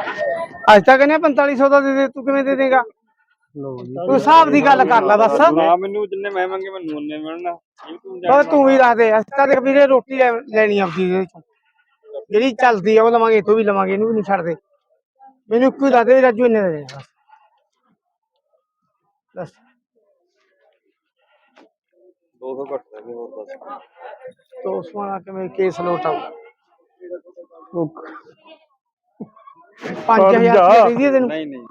ਅੱਜ ਤੱਕ ਕਹਿੰਦੇ 4500 ਦਾ ਦੇ ਦੇ ਤੂੰ ਕਿਵੇਂ ਦੇ ਦੇਗਾ? ਤੂੰ ਹਿਸਾਬ ਦੀ ਗੱਲ ਕਰ ਲੈ ਬਸ ਨਾ ਮੈਨੂੰ ਜਿੰਨੇ ਮੈਂ ਮੰਗੇ ਮੈਨੂੰ ਉਹਨੇ ਮਿਲਣਾ। ਇਹ ਤੂੰ ਉਹ ਤੂੰ ਵੀ ਦੱਸ ਦੇ ਅਸੀਂ ਤਾਂ ਦੇਖ ਵੀਰੇ ਰੋਟੀ ਲੈ- ਲੈਣੀ ਆਪਦੀ ਇਹਦੇ ਚੋਂ ਜਿਹੜੀ ਚੱਲਦੀ ਆ ਉਹ ਲਵਾਂਗੇ ਇਥੋਂ ਵੀ ਲਵਾਂਗੇ ਇਹਨੂੰ ਵੀ ਨਹੀਂ ਛੱਡਦੇ। ਮੈਨੂੰ ਇੱਕੋ ਹੀ ਦੱਸ ਦੇ ਰਾਜੂ ਇੰਨੇ ਦੇ ਦੇ ਬਸ ਦੱਸ। 200 ਘੱਟ ਦੇ ਹੋਰ ਦੱਸ। ਤੋ ਉਸਮਾਨਾ ਕਿਵੇਂ ਕੇਸ ਲੋਟ? ਆਊ 5000 ਰੁਪਏ ਦੇ ਦਈਏ ਤੈਨੂੰ? ਨਹੀਂ ਨਹੀਂ।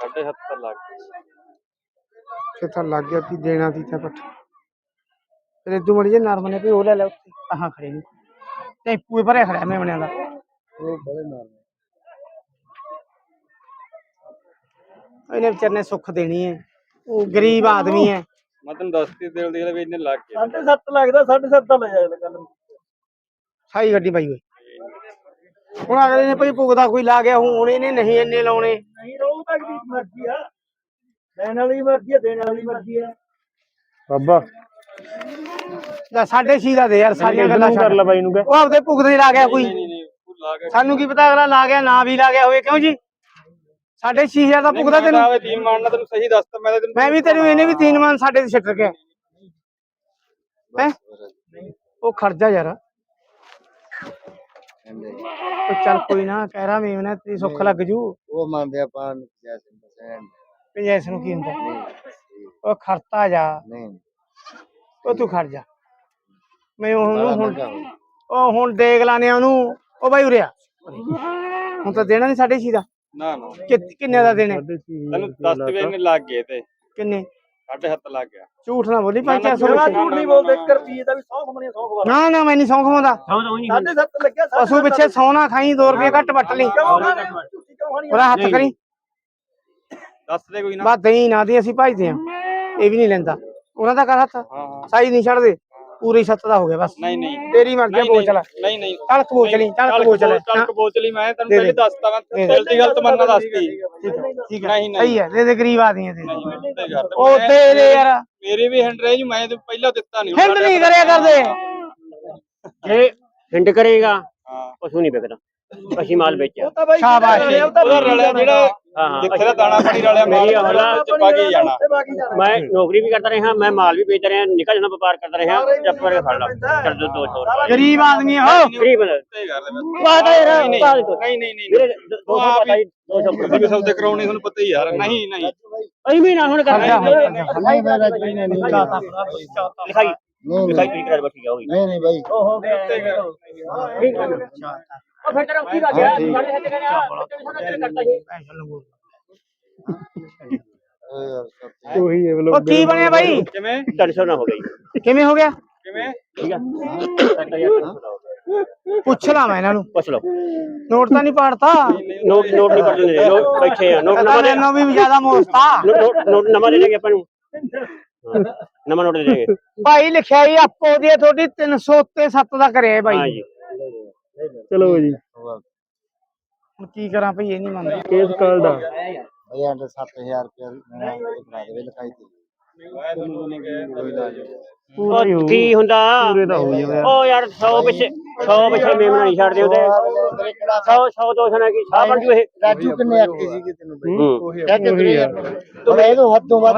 ਸਾਢੇ 70 ਲੱਖ ਫਿਰ ਤਾਂ ਲੱਗ ਗਿਆ ਕਿ ਦੇਣਾ ਸੀ ਤਾਂ ਪੱਠ ਫਿਰ ਇਦੋਂ ਮੜੀ ਜੇ ਨਰਮ ਨੇ ਵੀ ਉਹ ਲੈ ਲੈ ਉੱਥੇ। ਆਹਾਂ ਖੜੇ ਨੇ। ਤੇ ਪੂਏ ਭਰਿਆ ਖੜਿਆ ਮੈਂ ਬਣਿਆ ਦਾ। ਉਹ ਬੜੇ ਨਾਲ ਇਹਨੇ ਵਿਚਾਰ ਨੇ ਸੁੱਖ ਦੇਣੀ ਹੈ। ਉਹ ਗਰੀਬ ਆਦਮੀ ਹੈ। ਮੈਂ ਤੈਨੂੰ ਦੱਸਤੀ ਦਿਲ ਦੀ ਵੀ ਇੰਨੇ ਲੱਗ ਗਏ। 7.5 ਲੱਗਦਾ 7.5 ਤਾਂ ਲੈ ਜਾਏ ਕੱਲ ਸਾਈ ਗੱਡੀ ਪਾਈ ਹੋਈ। ਹੁਣ ਅਗਲੇ ਨੇ ਭਈ ਪੁੱਗਦਾ ਕੋਈ ਲਾ ਗਿਆ ਹੁਣ ਇਹਨੇ ਨਹੀਂ ਇੰਨੇ ਲਾਉਣੇ। ਨਹੀਂ ਰੋਹ ਤੱਕ ਦੀ ਮਰਜ਼ੀ ਆ। ਲੈਣ ਵਾਲੀ ਮਰਜ਼ੀ ਆ ਦੇਣ ਵਾਲੀ ਮਰਜ਼ੀ ਆ। ਬਾਬਾ। ਲੈ ਸਾਢੇ ਛੇ ਦਾ ਦੇ ਯਾਰ ਸਾਰੀਆਂ ਗੱਲਾਂ ਕਰ ਛੱਡ। ਲੈ ਬਾਈ ਨੂੰ ਕਹਿ। ਉਹ ਆਪਦੇ ਪੁੱਗਦੇ ਲਾ ਗਿਆ ਕੋਈ। ਸਾਨੂੰ ਕੀ ਪਤਾ ਅਗਲਾ ਲਾ ਗਿਆ ਨਾ ਵੀ ਲਾ ਗਿਆ ਹੋਵੇ ਕਿਉਂ ਜੀ? ਛੇ ਹਜ਼ਾਰ ਦਾ ਪੁੱਗਦਾ ਤੈਨੂੰ ਆਵੇ ਤੀਨ ਮਾਰਨਾ ਤੈਨੂੰ ਸਹੀ ਦੱਸਤਾ ਮੈਂ ਤਾਂ ਤੈਨੂੰ ਮੈਂ ਵੀ ਤੈਨੂੰ ਇਹਨੇ ਵੀ ਤੀਨ ਮਾਨ ਸਾਡੇ ਤੇ ਛੱਡ ਰੱਖਿਆ। ਹੈ? ਉਹ ਖਰਜਾ ਯਾਰ। ਉਹ ਚੱਲ ਕੋਈ ਨਾ ਕਹਿ ਰਾ ਮੇਮ ਨੇ ਤੇਰੀ ਸੁੱਖ ਲੱਗ ਜੂ। ਉਹ ਮੰਨਦੇ ਆਪਾਂ ਪੰਜੈਸ ਨੂੰ ਕੀ ਹੁੰਦਾ? ਉਹ ਖਰਤਾ ਜਾ। ਨਹੀਂ ਉਹ ਤੂੰ ਖੜ ਜਾ। ਮੈਂ ਉਹਨੂੰ ਹੁਣ ਉਹ ਹੁਣ ਦੇਖ ਲਾਨੇ ਆ ਉਹਨੂੰ। ਉਹ ਬਾਈ ਉਰਿਆ ਹੁਣ ਤਾਂ ਦੇਣਾ ਨਹੀਂ ਸਾਡੇ ਛੀ ਦਾ। ਨਾ ਨਾ। ਕਿ- ਕਿੰਨੇ ਦਾ ਦੇਣੇ? ਤੈਨੂੰ ਦੱਸ ਤੇ ਵੀ ਇੰਨੇ ਲੱਗ ਗਏ ਤੇ। ਕਿੰਨੇ? ਸਾਢੇ 7 ਲੱਗ ਗਿਆ। ਝੂਠ ਨਾ ਬੋਲੀ ਨਾ, 500 ਨਾ, ਝੂਠ ਨਹੀਂ ਬੋਲਦੇ 1 ਰੁਪਏ। ਦਾ ਵੀ 100 ਖਮਣੇ 100 ਖਵਾ ਨਾ ਨਾ ਮੈਂ ਨਹੀਂ ਸੌਂ ਖਵਾਉਂਦਾ 7.5 ਲੱਗਿਆ ਪਸ਼ੂ ਪਿੱਛੇ ਸੌਣਾ ਖਾਈ 2 ਰੁਪਏ ਘੱਟ ਵੱਟ ਲਈ। ਉਹਦਾ ਹੱਥ ਕਰੀ। ਦੱਸ ਦੇ ਕੋਈ ਨਾ। ਬਸ ਦਹੀਂ ਨਾ ਦੀ ਅਸੀਂ ਭਜਦੇ ਆ ਇਹ ਵੀ ਨਹੀਂ ਲੈਂਦਾ। ਉਹਨਾਂ ਦਾ ਕਰ ਹੱਥ? ਸਾਈ ਨਹੀਂ ਛੱਡਦੇ। ਪੂਰੀ ਸੱਤ ਦਾ ਹੋ ਗਿਆ ਬਸ। ਨਹੀਂ ਨਹੀਂ। ਤੇਰੀ ਮਰਜ਼ੀ ਆ, ਨਹੀਂ, ਬੋਲ ਚਲਾ। ਨਹੀਂ ਨਹੀਂ। ਚਲੀ ਤਲਕ ਬੋਲ ਚਲੇ ਤਲਕ ਬੋਚਲੀ ਮੈਂ ਤੈਨੂੰ ਦੇ ਦੇ। ਪਹਿਲੇ ਦੱਸਤਾ ਮੈਂ ਦੇ। ਦਿਲ ਦੀ ਗੱਲ ਤਮੰਨਾ ਦੱਸਤੀ। ਠੀਕ ਹੈ ਨਹੀਂ, ਨਹੀਂ। ਸਹੀ ਹੈ ਦੇ ਦੇ ਗਰੀਬ ਆਦਮੀ ਦੇ ਨਹੀਂ ਮੈਂ ਤੇ ਯਾਰ ਉਹ ਤੇਰੇ ਯਾਰ। ਮੇਰੇ ਵੀ ਹੈਂਡ ਰੇਂਜ ਮੈਂ ਤੇ ਪਹਿਲਾਂ ਦਿੱਤਾ ਨਹੀਂ। ਹਿੰਡ ਨਹੀਂ ਕਰਿਆ ਕਰਦੇ। ਜੇ ਹਿੰਡ ਕਰੇਗਾ ਹਾਂ। ਪਸ਼ੂ ਨਹੀਂ ਵਿਕਦਾ। ਅਸੀਂ ਮਾਲ ਵੇਚਿਆ। ਤਾਂ ਬਾਈ ਸ਼ਾਬਾਸ਼। ਉਹਦਾ ਰਲਿਆ ਜਿਹੜਾ ਹਾਂ ਜਿੱਥੇ ਦਾ ਦਾਣਾ ਪਾਣੀ ਰਲਿਆ ਮਾਲ ਮੇਰੀ ਹੌਲਾ ਚ ਪਾ ਕੇ ਜਾਣਾ। ਬਾਕੀ ਜਾਣਾ। ਮੈਂ ਨੌਕਰੀ ਵੀ ਕਰਦਾ ਰਿਹਾ ਮੈਂ ਮਾਲ ਵੀ ਵੇਚ ਰਿਹਾ ਨਿਕਲ ਜਾਂਦਾ ਵਪਾਰ ਕਰਦਾ ਰਿਹਾ ਚੱਪ ਕਰਕੇ ਫੜ ਲਾ। ਕਰ ਦੋ 200 ਰੁਪਏ ਗਰੀਬ ਆਦਮੀ ਹੋ। ਗਰੀਬ ਬੰਦਾ ਸਹੀ ਗੱਲ ਹੈ ਵਾਹ ਤਾਂ ਯਾਰ ਨਹੀਂ। ਨਹੀਂ ਨਹੀਂ ਨਹੀਂ ਵੀਰੇ 200 ਪਤਾ ਹੀ 200 ਤੁਸੀਂ ਵੀ ਸੌਦੇ ਕਰਾਉਣੇ ਤੁਹਾਨੂੰ ਪਤਾ ਹੀ ਯਾਰ। ਨਹੀਂ ਨਹੀਂ ਅਸੀਂ ਵੀ ਨਾ ਹੁਣ ਕਰਦਾ ਨਹੀਂ ਮੈਂ ਰਾਜੀ ਨਹੀਂ ਨਹੀਂ। ਲਿਖਾਈ ਲਿਖਾਈ ਤੁਸੀਂ ਕਰਾ ਬੈਠੀ ਜਾਓਗੀ ਨਹੀਂ ਨਹੀਂ ਬਾਈ। ਉਹ ਹੋ ਗਿਆ। ਠੀਕ ਹੈ। ਫਿਰ ਤੇਰਾ ਕੀ ਰਾਜਾ ਸਾਡੇ ਹੱਥ ਕਹਿੰਦਾ ਕਰਤਾ ਜੀ ਉਹੀ ਹੈ ਉਹ ਕੀ ਬਣਿਆ ਬਾਈ? ਕਿਵੇਂ? 300 ਨਾ ਹੋ ਗਈ। ਕਿਵੇਂ ਹੋ ਗਿਆ? ਕਿਵੇਂ? ਠੀਕ ਹੈ 7000 ਪੁੱਛ ਲਾ ਮੈਂ ਇਹਨਾਂ ਨੂੰ। ਪੁੱਛ ਲਓ। ਨੋਟ ਤਾਂ ਨਹੀਂ ਪਾੜਤਾ। ਨੋਟ ਨੋਟ ਨਹੀਂ ਪੜਦੇ ਨੇ ਨੋਟ ਬੈਠੇ ਆ। ਨੋਟ ਨਵਾਂ ਦੇ ਮੈਨੂੰ ਵੀ ਜ਼ਿਆਦਾ ਮੋਸਤਾ ਨੋਟ ਨੋਟ ਨਵਾਂ ਦੇ ਦੇਗੇ ਆਪਾਂ ਨੂੰ। ਹਾਂ, ਨਵਾਂ ਨੋਟ ਦੇ ਦੇਗੇ ਭਾਈ ਲਿਖਿਆ ਹੀ ਆਪੋ ਦੀ ਹੈ ਤੁਹਾਡੀ 300 ਉੱਤੇ 7 ਦਾ ਕਰਿਆ ਹੈ ਹਾਂ ਬਾਈ ਜੀ। ਚਲੋ ਜੀ। ਹੁਣ ਕੀ ਕਰਾਂ ਭਈ ਇਹ ਨਹੀਂ ਮੰਨਦਾ। ਕੇਸ ਕਾਲ ਦਾ। ਭਈ ਅੰਦਰ 7000 ਰੁਪਏ ਬਣਾ ਦੇ ਲਿਖਾਈ ਤੇ। ਪੂਰਾ ਹੀ ਹੋਊ। ਉਹ ਕੀ ਹੁੰਦਾ? ਪੂਰੇ ਦਾ ਹੋ ਜਾਵੇ ਉਹ ਯਾਰ 100 ਪਿੱਛੇ 100 ਪਿੱਛੇ ਮੇਮਣਾ ਨਹੀਂ ਛੱਡਦੇ ਉਹਦੇ 100 100 200 ਨਾਲ ਕੀ ਸਾਹ ਬਣ ਜੂ ਇਹ? ਰਾਜੂ ਕਿੰਨੇ ਆਖੀ ਸੀ ਤੈਨੂੰ ਬਈ? ਹੂੰ। ਕਿਆ ਕਿੰਨੇ ਯਾਰ। ਤੂੰ ਇਹ ਤੋਂ ਹੱਦੋਂ ਵੱਧ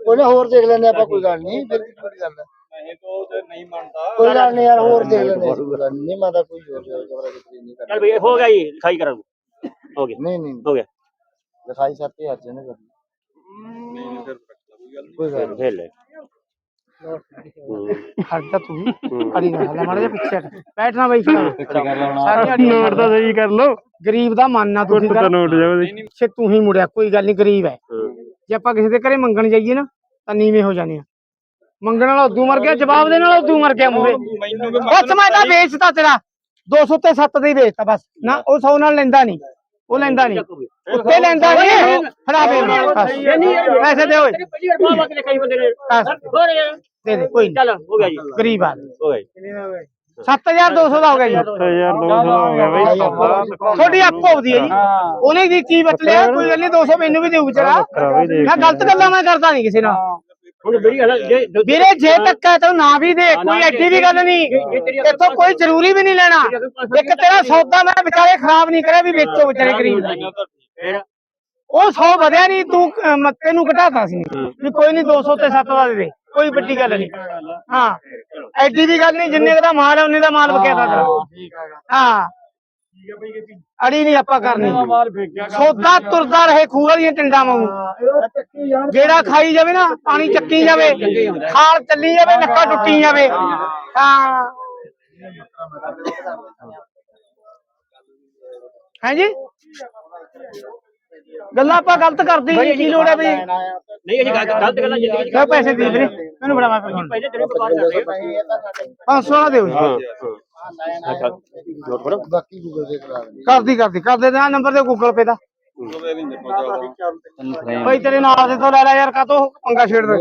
ਕੋਈ ਨਾ ਹੋਰ ਦੇਖ ਲੈਂਦੇ ਆਪਾਂ ਕੋਈ ਗੱਲ ਨਹੀਂ। ਫਿਰ ਕੀ ਗੱਲ ਹੈ। ਨਹੀਂ ਤਾਂ ਉਹ ਤੇ ਨਹੀਂ ਮੰਨਦਾ। ਕੋਈ ਗੱਲ ਨਹੀਂ ਯਾਰ ਹੋਰ ਦੇਖ ਲੈਂਦੇ ਅਸੀਂ, ਕੋਈ ਗੱਲ ਨਹੀਂ ਮੈਂ ਤਾਂ ਕੋਈ ਹੋਰ ਜਬਰਦਸਤੀ ਨਹੀਂ ਕਰਦਾ। ਚੱਲ ਬਈ ਹੋ ਗਿਆ ਜੀ ਲਿਖਾਈ ਕਰਾ ਦੂੰ। ਹੋ ਗਿਆ। ਨਹੀਂ ਨਹੀਂ ਹੋ ਗਿਆ। ਲਿਖਾਈ 7000 ਚ ਨਹੀਂ ਕਰਨੀ। ਨਹੀਂ ਫਿਰ ਕੋਈ ਗੱਲ ਨਹੀਂ। ਕੋਈ ਗੱਲ ਫੇਰ ਲੈ। ਹੂੰ। ਖੜਦਾ ਤੂੰ ਵੀ। ਅੜੀ ਨਾ ਹਲਾ ਮਾੜਾ ਜਿਹਾ ਪਿੱਛੇ ਹਟ। ਬੈਠਣਾ ਬਾਈ। ਸਾਰੀ ਅੜੀ ਨੋਟ ਦਾ ਸਹੀ ਕਰ ਲਓ। ਗਰੀਬ ਦਾ ਮੰਨਣਾ ਕੁੱਟ ਤਾਂ ਨੋਟ ਜਾਵੇ ਪਿੱਛੇ ਤੂੰ ਹੀ ਮੁੜਿਆ ਕੋਈ ਗੱਲ ਨਹੀਂ ਗਰੀਬ ਹੈ। ਜੇ ਆਪਾਂ ਕਿਸੇ ਦੇ ਘਰੇ ਮੰਗਣ ਜਾਈਏ ਨਾ ਤਾਂ ਨੀਵੇਂ ਹੋ ਜਾਣੇ ਆ। ਮੰਗਣ ਵਾਲਾ ਉਦੋਂ ਮਰ ਗਿਆ ਜਵਾਬ ਦੇਣ ਵਾਲਾ ਉਦੋਂ ਮਰ ਗਿਆ ਮੂਰੇ ਮੈਨੂੰ ਵੀ ਬਸ ਮੈਂ ਤਾਂ ਵੇਚਤਾ ਤੇਰਾ 200 ਤੇ 7 ਦੇ ਹੀ ਵੇਚਤਾ ਬਸ। ਨਾ ਉਹ 100 ਨਾਲ ਲੈਂਦਾ ਨਹੀਂ। ਉਹ ਲੈਂਦਾ ਨਹੀਂ। ਉੱਤੇ ਲੈਂਦਾ ਨਹੀਂ ਫੜਾ ਦੇ ਪੈਸੇ ਦੇ ਓਏ। ਪਹਿਲੀ ਵਾਰ ਬਾਬਾ ਕੇ ਲਿਖਾਈ ਬੰਦੇ ਨੇ ਹੋਰ ਯਾਰ ਦੇ ਦੇ ਕੋਈ ਚੱਲ ਹੋ ਗਿਆ ਜੀ। ਗਰੀਬ ਆ ਹੋ ਗਿਆ ਜੀ 7200 ਦਾ ਹੋ ਗਿਆ ਜੀ 1200 ਹੋ ਗਿਆ ਬਈ। ਤੁਹਾਡੀ ਆਪੋ ਆਉਦੀ ਹੈ ਜੀ। ਉਹਨੇ ਦੀ ਕੀ ਬਚ ਲਿਆ ਕੋਈ ਗੱਲ ਨਹੀਂ 200 ਮੈਨੂੰ ਵੀ ਦੇਊ ਵਿਚਾਰਾ। ਮੈਂ ਗਲਤ ਗੱਲਾਂ ਮੈਂ ਕਰਦਾ ਨਹੀਂ ਕਿਸੇ ਨਾਲ। ਹੁਣ ਮੇਰੀ ਗੱਲ ਜੇ ਦੁੱਧ- ਵੀਰੇ ਜੇ ਧੱਕਾ ਤਾਂ ਨਾ ਵੀ ਦੇ ਕੋਈ ਐਡੀ ਵੀ ਗੱਲ ਨਹੀਂ। ਇੱਥੋਂ ਕੋਈ ਜ਼ਰੂਰੀ ਵੀ ਨਹੀਂ ਲੈਣਾ। ਇੱਕ ਤੇਰਾ ਸੌਦਾ ਮੈਂ ਵਿਚਾਰੇ ਖਰਾਬ ਨਹੀਂ ਕਰਿਆ ਵੀ ਵੇਚੋ ਵਿਚਾਰੇ ਗਰੀਬ। ਦਾ ਫਿਰ ਉਹ 100 ਵਧਿਆ ਨਹੀਂ ਤੂੰ ਅਹ, ਮ- ਤੈਨੂੰ ਘਟਾਤਾ ਸੀ। ਵੀ ਕੋਈ ਨਹੀਂ 200 ਤੇ 7 ਦਾ ਦੇ ਦੇ ਕੋਈ ਵੱਡੀ ਗੱਲ ਨਹੀਂ। ਹਾਂ ਐਡੀ ਵੀ ਗੱਲ ਨਹੀਂ ਜਿੰਨੇ ਦਾ ਮਾਲ ਹੈ ਉਹਨੇ ਦਾ ਮਾਲ ਵਿਕਿਆ ਤਾਂ ਹਾਂ। ਅੜੀ ਨਹੀਂ ਆਪਾਂ ਕਰਨੀ। ਸੌਦਾ ਤੁਰਦਾ ਰਹੇ ਖੂਹ ਵਾਲੀਆਂ ਟਿੰਡਾਂ ਵਾਂਗੂ। ਜਿਹੜਾ ਖਾਈ ਜਾਵੇ ਨਾ ਪਾਣੀ ਚੱਕੀ ਜਾਵੇ ਖਾਲ ਚੱਲੀ ਜਾਵੇ ਨੱਕਾ ਟੁੱਟੀ ਜਾਵੇ। ਹਾਂ। ਹਾਂਜੀ? ਗੱਲਾਂ ਆਪਾਂ ਗਲਤ ਕਰਦੇ ਹੀ ਕੀ ਲੋੜ ਹੈ ਵੀ ਨਹੀਂ ਗੱਲ ਗਲਤ ਗੱਲਾਂ ਜ਼ਿੰਦਗੀ ਚ ਪੈਸੇ ਦੇ ਵੀਰੇ ਮੈਨੂੰ ਬੜਾ ਮੈਂ ਪਹਿਲੇ ਤੇਰੇ ਵਪਾਰ ਕਰਦੇ ਆ। 500 ਵਾਲਾ ਦਿਓ। ਜੀ ਨੋਟ ਕਰੋ ਬਾਕੀ ਗੂਗਲ ਤੇ ਕਰਾ ਕਰਦੀ ਕਰਦੀ ਕਰ ਦੇ ਦੇ ਨੰਬਰ ਤੇ ਗੂਗਲ ਪੇ ਦਾ। ਭਾਈ ਤੇਰੇ ਨਾਲ ਦੇ ਤੋਂ ਲੈ ਲੈ ਯਾਰ ਕਾਤੋਂ ਪੰਗਾ ਛੇੜ ਦੇ?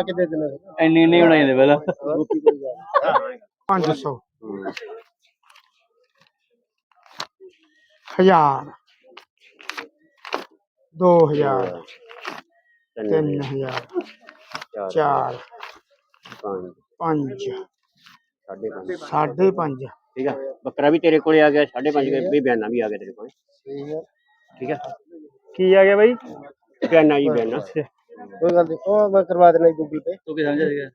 ਕਿਤੇ ਦਿਨ ਇੰਨੇ ਨਹੀਂ ਹੋਣਾ ਇਹਦੇ ਪਹਿਲਾਂ। 500 ਹਜ਼ਾਰ। 2000 3000 ਚਾਰ ਪੰਜ। ਸਾਢੇ ਪੰਜ। ਠੀਕ ਆ। ਬੱਕਰਾ ਵੀ ਤੇਰੇ ਕੋਲੇ ਆ ਗਿਆ 5.5 ਵੀ ਬਿਆਨਾ ਵੀ ਆ ਗਿਆ ਤੇਰੇ ਕੋਲੇ। ਠੀਕ ਆ। ਕੀ ਆ ਗਿਆ ਬਾਈ? ਬਿਆਨਾ ਜੀ ਬਿਆਨਾ ਕੋਈ ਗੱਲ ਨਹੀਂ ਉਹ ਮੈਂ ਕਰਵਾ ਦੇਣਾ ਗੂਗਲ ਤੇ। ਤੂੰ ਕੀ ਸਮਝਿਆ ਸੀਗਾ?